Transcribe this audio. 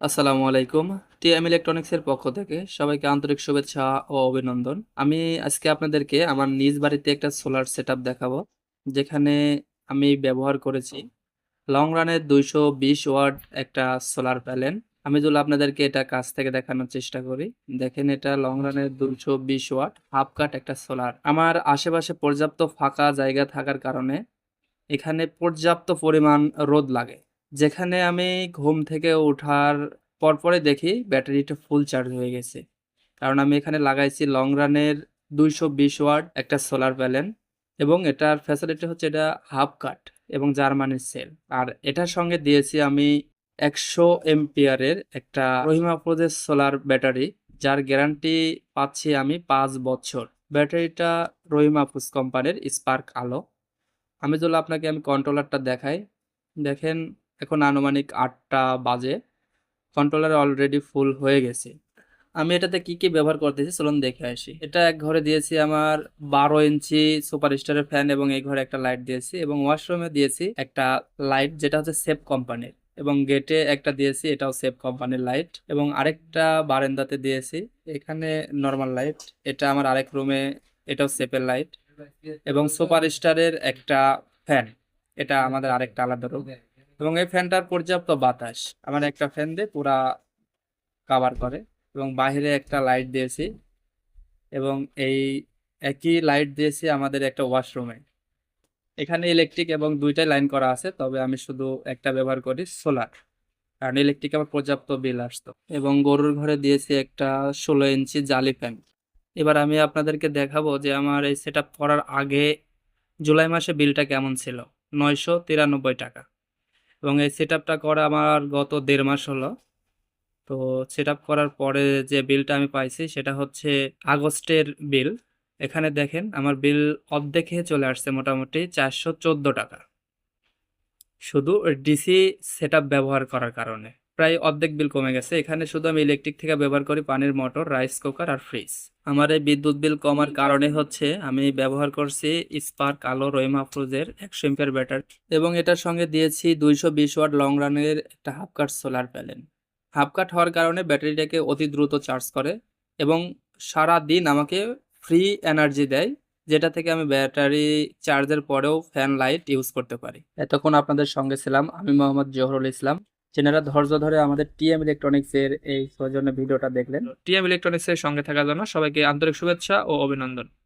আসসালামু আলাইকুম। টিএম ইলেকট্রনিক্সের পক্ষ থেকে সবাইকে আন্তরিক শুভেচ্ছা ও অভিনন্দন। আমি আজকে আপনাদেরকে আমার নিজ বাড়িতে একটা সোলার সেটআপ দেখাবো, যেখানে আমি ব্যবহার করেছি লং রানের দুইশো বিশ ওয়াট একটা সোলার প্যানেল আমি যদি আপনাদেরকে এটা কাছ থেকে দেখানোর চেষ্টা করি, দেখেন এটা লং রানের দুইশো বিশ ওয়াট হাফ কাট একটা সোলার আমার আশেপাশে পর্যাপ্ত ফাঁকা জায়গা থাকার কারণে এখানে পর্যাপ্ত পরিমাণ রোদ লাগে। যেখানে আমি ঘুম থেকে ওঠার পরপরই দেখি ব্যাটারিটা ফুল চার্জ হয়ে গেছে। কারণ আমি এখানে লাগাইছি লং রানের দুইশো বিশ ওয়াট একটা সোলার প্যানেল এবং এটার ফ্যাসিলিটি হচ্ছে এটা হাফ কাট এবং জার্মানির সেল আর এটার সঙ্গে দিয়েছি আমি একশো এমপিয়ারের একটা রহিমা প্রদেশ সোলার ব্যাটারি যার গ্যারান্টি পাচ্ছি আমি পাঁচ বছর। ব্যাটারিটা রহিমাফুজ কোম্পানির স্পার্ক আলো। আমি যদি আপনাকে আমি কন্ট্রোলারটা দেখাই, দেখেন এখন আনুমানিক আটটা বাজে। কন্ট্রোলার অলরেডি ফুল হয়ে গেছে। আমি এটাতে কি কি ব্যবহার করতেছি চলুন দেখে আসি। এটা এক ঘরে দিয়েছি আমার বারো ইঞ্চি সুপার স্টারের ফ্যান এবং এই ঘরে একটা লাইট দিয়েছি এবং ওয়াশরুমে দিয়েছি একটা লাইট যেটা হচ্ছে সেফ কোম্পানির এবং গেটে একটা দিয়েছি এটাও সেফ কোম্পানির লাইট এবং আরেকটা বারান্দাতে দিয়েছি এখানে নর্মাল লাইট এটা আমার আরেক রুমে এটাও সেফের লাইট এবং সুপার স্টারের একটা ফ্যান এটা আমাদের আরেকটা আলাদা রুম এবং এই ফ্যানটার পর্যাপ্ত বাতাস। আমার একটা ফ্যান দিয়ে পুরা কাভার করে এবং বাইরে একটা লাইট দিয়েছি এবং এই একই লাইট দিয়েছি আমাদের একটা ওয়াশরুমে এখানে ইলেকট্রিক এবং দুইটাই লাইন করা আছে, তবে আমি শুধু একটা ব্যবহার করি সোলার কারণ ইলেকট্রিক আমার পর্যাপ্ত বিল আসতো। এবং গরুর ঘরে দিয়েছি একটা ষোলো ইঞ্চি জালি ফ্যান এবার আমি আপনাদেরকে দেখাবো যে আমার এই সেট করার আগে জুলাই মাসে বিলটা কেমন ছিল, নয়শো তিরানব্বই টাকা। এবং এই সেট করা আমার গত দেড় মাস হলো। তো সেট আপ করার পরে যে বিলটা আমি পাইছি সেটা হচ্ছে আগস্টের বিল এখানে দেখেন আমার বিল অর্ধেকে চলে আসছে মোটামুটি চারশো চোদ্দ টাকা। শুধু ডিসি সেট ব্যবহার করার কারণে। প্রায় অর্ধেক বিল কমে গেছে। এখানে শুধু আমি ইলেকট্রিক থেকে ব্যবহার করি পানির মোটর রাইস কুকার আর ফ্রিজ আমার এই বিদ্যুৎ বিল কমার কারণে হচ্ছে আমি ব্যবহার করছি স্পার্ক আলো রহিমা ফ্রুজের একশো এম্পিয়ার ব্যাটারি এবং এটার সঙ্গে দিয়েছি দুইশো বিশ ওয়াট লং রানের একটা half cut solar panel half cut হওয়ার কারণে ব্যাটারিটাকে অতি দ্রুত চার্জ করে এবং সারা দিন আমাকে ফ্রি এনার্জি দেয়, যেটা থেকে আমি ব্যাটারি চার্জের পরেও ফ্যান লাইট ইউজ করতে পারি। এতক্ষণ আপনাদের সঙ্গে ছিলাম, আমি মোহাম্মদ জহরুল ইসলাম। যেনারা ধৈর্য ধরে আমাদের টিএম ইলেকট্রনিক্স এর এই সৌজন্য ভিডিওটা দেখলেন। টিএম ইলেকট্রনিক্স এর সঙ্গে থাকার জন্য সবাইকে আন্তরিক শুভেচ্ছা ও অভিনন্দন।